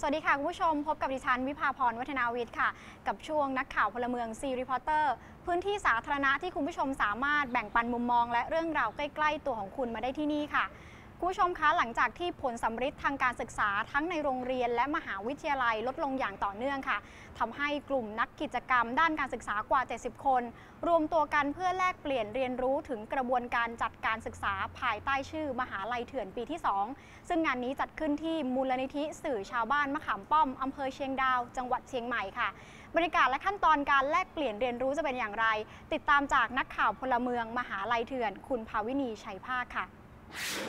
สวัสดีค่ะ คุณผู้ชมพบกับดิฉัน วิภาพรวัฒนาวิทย์ค่ะ กับช่วงนักข่าวพลเมืองซีรีพอร์เตอร์พื้นที่สาธารณะที่คุณผู้ชมสามารถแบ่งปันมุมมอง และเรื่องราวใกล้ ๆ ตัวของคุณมาได้ที่นี่ค่ะ คุณผู้ชมคะหลังจากที่ผลสำฤทธิ์ทางการศึกษาทั้งในโรงเรียนและมหาวิทยาลัยลดลงอย่างต่อเนื่องค่ะทำให้กลุ่มนักกิจกรรมด้านการศึกษากว่า 70 คน รวมตัวกันเพื่อแลกเปลี่ยนเรียนรู้ถึงกระบวนการจัดการศึกษาภายใต้ชื่อ มหาลัยเถื่อนปีที่ 2 ซึ่งงานนี้จัดขึ้นที่มูลนิธิสื่อชาวบ้านมะขามป้อมอำเภอเชียงดาว จังหวัดเชียงใหม่ค่ะ บรรยากาศและขั้นตอนการแลกเปลี่ยนเรียนรู้จะเป็นอย่างไร ติดตามจากนักข่าวพลเมือง มหาลัยเถื่อน คุณภาวินีชัยภาคค่ะ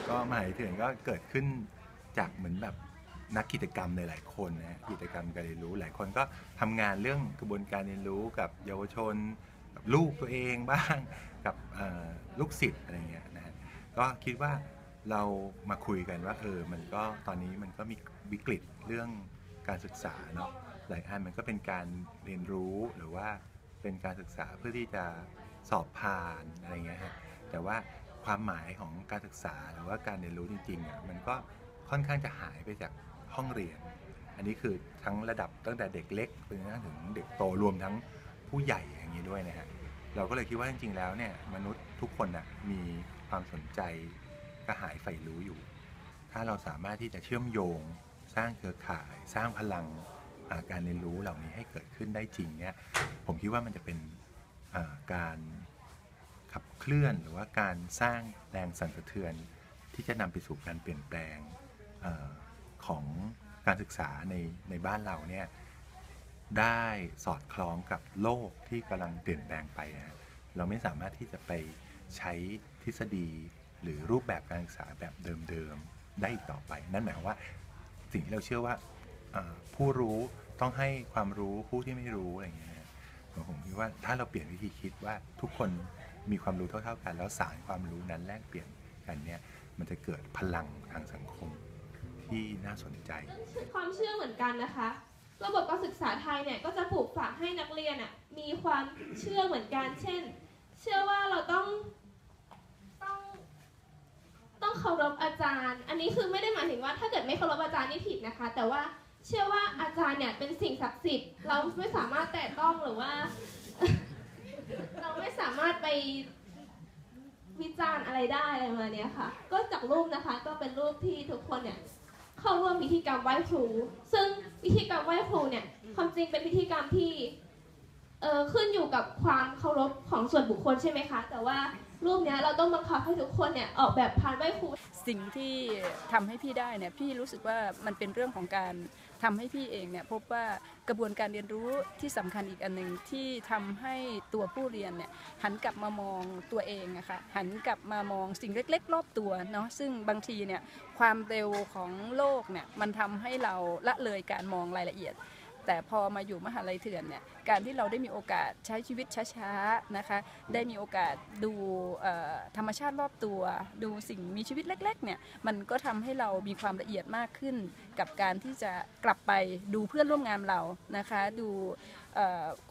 ก็มหาวิทยาลัยเถื่อนก็เกิดขึ้นจากเหมือนแบบนักกิจกรรมหลายๆคนนะฮะกิจกรรมการเรียนรู้หลายคนก็ทำงานเรื่องกระบวนการเรียนรู้กับเยาวชนกับลูกตัวเองบ้างกับลูกศิษย์อะไรเงี้ยนะฮะก็คิดว่าเรามาคุยกันว่าเออมันก็ตอนนี้มันก็มีวิกฤตเรื่องการศึกษาเนาะหลายอันมันก็เป็นการเรียนรู้หรือว่าเป็นการศึกษาเพื่อที่จะสอบผ่านอะไรเงี้ยฮะแต่ว่า ความหมายของการศึกษาหรือว่าการเรียนรู้จริงๆอะมันก็ค่อนข้างจะหายไปจากห้องเรียน อันนี้คือทั้งระดับตั้งแต่เด็กเล็กไปจนถึงเด็กโตรวมทั้งผู้ใหญ่อย่างนี้ด้วยนะฮะเราก็เลยคิดว่าจริงๆแล้วเนี่ยมนุษย์ทุกคนน่ะมีความสนใจกระหายใฝ่รู้อยู่ ถ้าเราสามารถที่จะเชื่อมโยง สร้างเครือข่าย สร้างพลังาการเรียนรู้เหล่านี้ให้เกิดขึ้นได้จริงเนี่ยผมคิดว่ามันจะเป็นาการ ขับเคลื่อนหรือว่าการสร้างแรงสั่นสะเทือน ที่จะนำไปสู่การเปลี่ยนแปลงออของการศึกษาในในบ้านเราเนี่ยได้สอดคล้องกับโลกที่กำลังเปลี่ยนแปลงไปนะเราไม่สามารถที่จะไปใช้ทฤษฎีหรือรูปแบบการศึกษาแบบเดิมๆได้อีกต่อไป นั่นหมายความว่าสิ่งที่เราเชื่อว่าผู้รู้ต้องให้ความรู้ผู้ที่ไม่รู้อะไรอย่างเงี้ยผมคิดว่าถ้าเราเปลี่ยนวิธีคิดว่าทุกคน มีความรู้เท่า ๆกัน แล้วสารความรู้นั้นแลกเปลี่ยนกันเนี่ยมันจะเกิดพลังทางสังคมที่น่าสนใจ ความเชื่อเหมือนกันนะคะ ระบบการศึกษาไทยเนี่ยก็จะปลูกฝังให้นักเรียนอะมีความเชื่อเหมือนกัน เช่น เชื่อว่าเราต้องต้องต้องเคารพอาจารย์ อันนี้คือไม่ได้หมายถึงว่าถ้าเกิดไม่เคารพอาจารย์นี่ผิดนะคะ แต่ว่าเชื่อว่าอาจารย์เนี่ยเป็นสิ่งศักดิ์สิทธิ์ เราไม่สามารถแตะต้องหรือว่า เราไม่สามารถไปวิจารณ์อะไรได้อะไรมาเนี้ยค่ะ ก็จากรูปนะคะก็เป็นรูปที่ทุกคนเนี่ยเข้าร่วมพิธีกรรมไหว้ครู ซึ่งพิธีกรรมไหว้ครูเนี่ยความจริงเป็นพิธีกรรมที่ เออขึ้นอยู่กับความเคารพของส่วนบุคคลใช่ไหมคะ แต่ว่ารูปเนี้ยเราต้องบังคับให้ทุกคนเนี่ยออกแบบพานไหว้ครู สิ่งที่ทำให้พี่ได้เนี่ยพี่รู้สึกว่ามันเป็นเรื่องของการทำให้พี่เองเนี่ยพบว่ากระบวนการเรียนรู้ที่สำคัญอีกอันหนึ่งที่ทำให้ตัวผู้เรียนเนี่ยหันกลับมามองตัวเองอะค่ะหันกลับมามองสิ่งเล็ก ๆ รอบตัวเนาะซึ่งบางทีเนี่ยความเร็วของโลกเนี่ยมันทำให้เราละเลยการมองรายละเอียด แต่พอมาอยู่มหาลัยเถื่อนเนี่ยการที่เราได้มีโอกาสใช้ชีวิตช้าๆนะคะได้มีโอกาสดูธรรมชาติรอบตัว ดูสิ่งมีชีวิตเล็กๆเนี่ยมันก็ทำให้เรามีความละเอียดมากขึ้น กับการที่จะกลับไปดูเพื่อนร่วมงานเรานะคะดู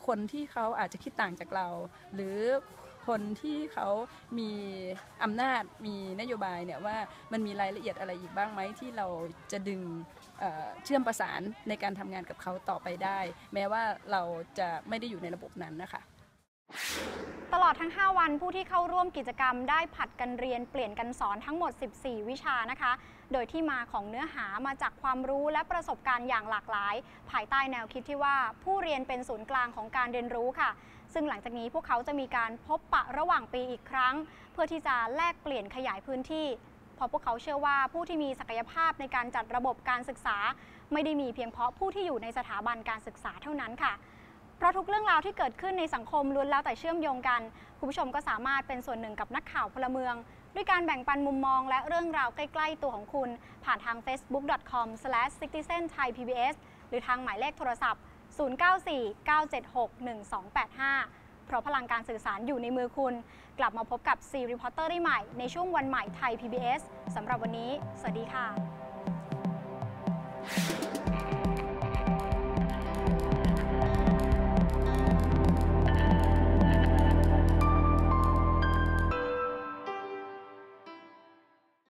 คนที่เขาอาจจะคิดต่างจากเรา หรือคนที่เขามีอำนาจมีนโยบายเนี่ยว่ามันมีรายละเอียดอะไรอีกบ้างไหมที่เราจะดึง เอ่อเชื่อมประสานในการทำงานกับเขาต่อไปได้ แม้ว่าเราจะไม่ได้อยู่ในระบบนั้นนะคะ ตลอดทั้ง 5 วันผู้ที่เข้าร่วมกิจกรรมได้ผัดกันเรียนเปลี่ยนกันสอนทั้งหมด 14 วิชานะคะ โดยที่มาของเนื้อหามาจากความรู้และประสบการณ์อย่างหลากหลาย ภายใต้แนวคิดที่ว่าผู้เรียนเป็นศูนย์กลางของการเรียนรู้ค่ะซึ่งหลังจากนี้พวกเขาจะมีการพบปะระหว่างปีอีกครั้ง เพื่อที่จะแลกเปลี่ยนขยายพื้นที่ เพราะพวกเขาเชื่อว่าผู้ที่มีศักยภาพในการจัดระบบการศึกษา ไม่ได้มีเพียงเพราะผู้ที่อยู่ในสถาบันการศึกษาเท่านั้นค่ะ เพราะทุกเรื่องราวที่เกิดขึ้นในสังคมล้วนแล้วแต่เชื่อมโยงกัน คุณผู้ชมก็สามารถเป็นส่วนหนึ่งกับนักข่าวพลเมือง ด้วยการแบ่งปันมุมมอง และเรื่องราวใกล้ ๆ ตัวของคุณ ผ่านทาง facebook.com/citizenthai.pbs หรือทางหมายเลขโทรศัพท์ 0949761285 เพราะพลังการสื่อสารอยู่ในมือคุณ กลับมาพบกับ C Reporter ได้ใหม่ ในช่วงวันใหม่ไทย PBS สำหรับวันนี้ สวัสดีค่ะ